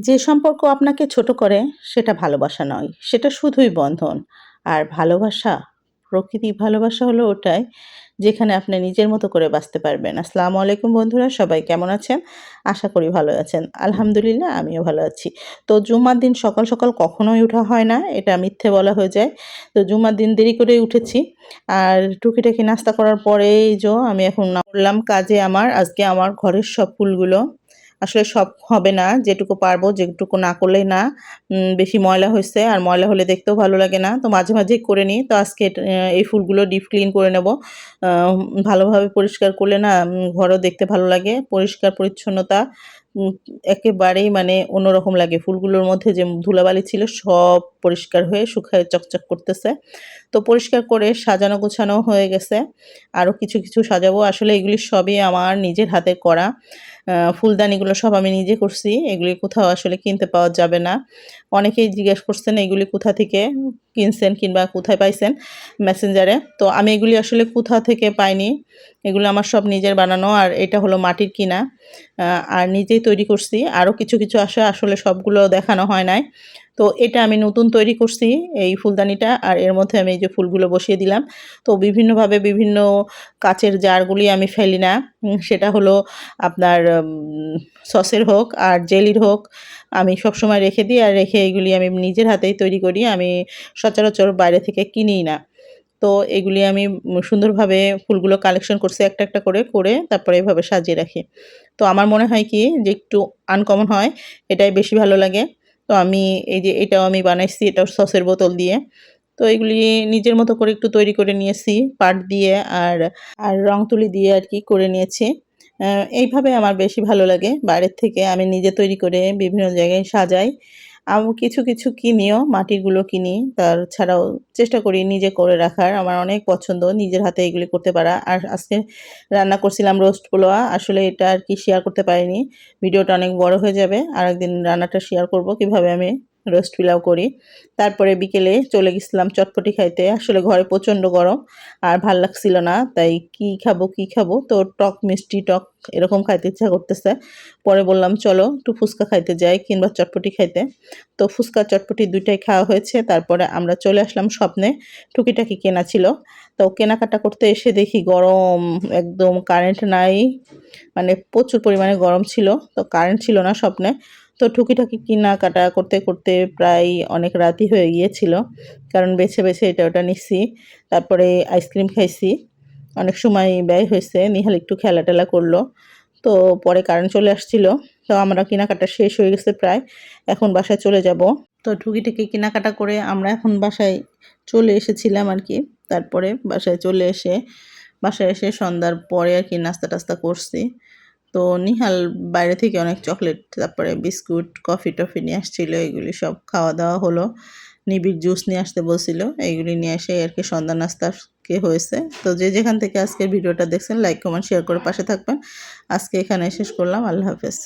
যে সম্পর্ক আপনাকে ছোট করে, সেটা ভালোবাসা নয়। সেটা শুধুই বন্ধন। আর ভালোবাসা, প্রকৃতি ভালোবাসা হলো ওটাই, যেখানে আপনি নিজের মতো করে বাঁচতে পারবেন। আসসালামু আলাইকুম বন্ধুরা, সবাই কেমন আছেন? আশা করি ভালো আছেন। আলহামদুলিল্লাহ, আমিও ভালো আছি। তো জুমার দিন সকাল সকাল কখনোই ওঠা হয় না, এটা মিথ্যে বলা হয়ে যায়। তো জুমার দিন দেরি করে উঠেছি। আর টুকিটাকি নাস্তা করার পরেই যে আমি এখন করলাম কাজে আমার, আজকে আমার ঘরের সব ফুলগুলো আসলে সব হবে না, যেটুকু পারব, যেটুকু না করলে না বেশি ময়লা হয়েছে। আর ময়লা হলে দেখতেও ভালো লাগে না। তো মাঝে মাঝেই করে নিই। তো আজকে এই ফুলগুলো ডিপ ক্লিন করে নেব। ভালোভাবে পরিষ্কার করলে না ঘরও দেখতে ভালো লাগে। পরিষ্কার পরিচ্ছন্নতা একেবারেই মানে অন্যরকম লাগে। ফুলগুলোর মধ্যে যে ধুলাবালি ছিল, সব পরিষ্কার হয়ে শুকায় চকচক করতেছে। তো পরিষ্কার করে সাজানো গোছানো হয়ে গেছে। আরও কিছু কিছু সাজাবো। আসলে এগুলি সবই আমার নিজের হাতে করা। ফুলদানিগুলো সব আমি নিজে করছি, এগুলি কোথাও আসলে কিনতে পাওয়া যাবে না। অনেকেই জিজ্ঞেস করছেন, এগুলি কোথা থেকে কিনছেন কিংবা কোথায় পাইছেন? মেসেঞ্জারে তো আমি এগুলি আসলে কোথা থেকে পাইনি, এগুলো আমার সব নিজের বানানো, আর এটা হলো মাটির কিনা। আর নিজেই তৈরি করছি। আরও কিছু কিছু আসে, আসলে সবগুলো দেখানো হয় নাই। তো এটা আমি নতুন তৈরি করছি এই ফুলদানিটা, আর এর মধ্যে আমি এই যে ফুলগুলো বসিয়ে দিলাম। তো বিভিন্নভাবে বিভিন্ন কাচের জারগুলি আমি ফেলি না সেটা হলো আপনার সসের হোক আর জেলির হোক আমি সবসময় রেখে দিই, আর রেখে এগুলি আমি নিজের হাতেই তৈরি করি, আমি সচরাচর বাইরে থেকে কিনি না। তো এগুলি আমি সুন্দরভাবে ফুলগুলো কালেকশন করছি একটা একটা করে করে তারপরে এভাবে সাজিয়ে রাখি। তো আমার মনে হয় কি যে একটু আনকমন হয়, এটাই বেশি ভালো লাগে। তো আমি এই যে এটাও আমি বানাইছি, এটাও সসের বোতল দিয়ে। তো এগুলি নিজের মতো করে একটু তৈরি করে নিয়েছি, পাট দিয়ে আর আর রং তুলি দিয়ে আর কি করে নিয়েছি। এইভাবে আমার বেশি ভালো লাগে। বাইরের থেকে আমি নিজে তৈরি করে বিভিন্ন জায়গায় সাজাই। আমি কিছু কিছু কিনিও, মাটিগুলো কিনি, তার ছাড়াও চেষ্টা করি নিজে করে রাখার। আমার অনেক পছন্দ, নিজের হাতে এগুলি করতে পারা। আর আজকে রান্না করছিলাম রোস্ট পোলোয়া আসলে এটা আর কি শেয়ার করতে পারিনি। ভিডিওটা অনেক বড় হয়ে যাবে আর একদিন রান্নাটা শেয়ার করব কীভাবে আমি। রোস্ট পিলাও করি। তারপরে বিকেলে চলে গেছিলাম চটপটি খাইতে। আসলে ঘরে প্রচণ্ড গরম আর ভালো লাগছিল না, তাই কি খাব কি খাব? তো টক, মিষ্টি টক এরকম খাইতে ইচ্ছা করতেছে। পরে বললাম, চলো একটু ফুচকা খাইতে যাই কিংবা চটপটি খাইতে। তো ফুচকা, চটপটি দুইটাই খাওয়া হয়েছে। তারপরে আমরা চলে আসলাম স্বপ্নে। টুকিটাকি কেনা ছিল। তো কেনাকাটা করতে এসে দেখি গরম, একদম কারেন্ট নাই। মানে প্রচুর পরিমাণে গরম ছিল। তো কারেন্ট ছিল না স্বপ্নে। তো টুকিটাকি কেনাকাটা করতে করতে প্রায় অনেক রাতই হয়ে গিয়েছিল। কারণ বেছে বেছে এটা, ওটা নিচ্ছি তারপরে আইসক্রিম খাইছি। অনেক সময় ব্যয় হয়েছে। নিহাল একটু খেলা টেলা করল। তো পরে কারেন্ট চলে আসছিল। তো আমরা কেনাকাটা শেষ হয়ে গেছে প্রায়। এখন বাসায় চলে যাব। তো টুকিটাকি কেনাকাটা করে আমরা এখন বাসায় চলে এসেছিলাম আর কি। তারপরে বাসায় চলে এসে, বাসায় এসে সন্ধ্যার পরে আর কি নাস্তা টাস্তা করছি। তো নিহাল বাইরে থেকে অনেক চকলেট, তারপরে বিস্কুট, কফি টফি নিয়ে আসছিল, এগুলি সব খাওয়া দাওয়া হলো। নিবিড় জুস নিয়ে আসতে বলছিল এইগুলি নিয়ে এসে আর কি সন্ধ্যা নাস্তাকে হয়েছে। তো যে যেখান থেকে আজকের ভিডিওটা দেখছেন লাইক কমেন্ট শেয়ার করে পাশে থাকবেন। আজকে এখানে শেষ করলাম, আল্লাহ হাফেজ।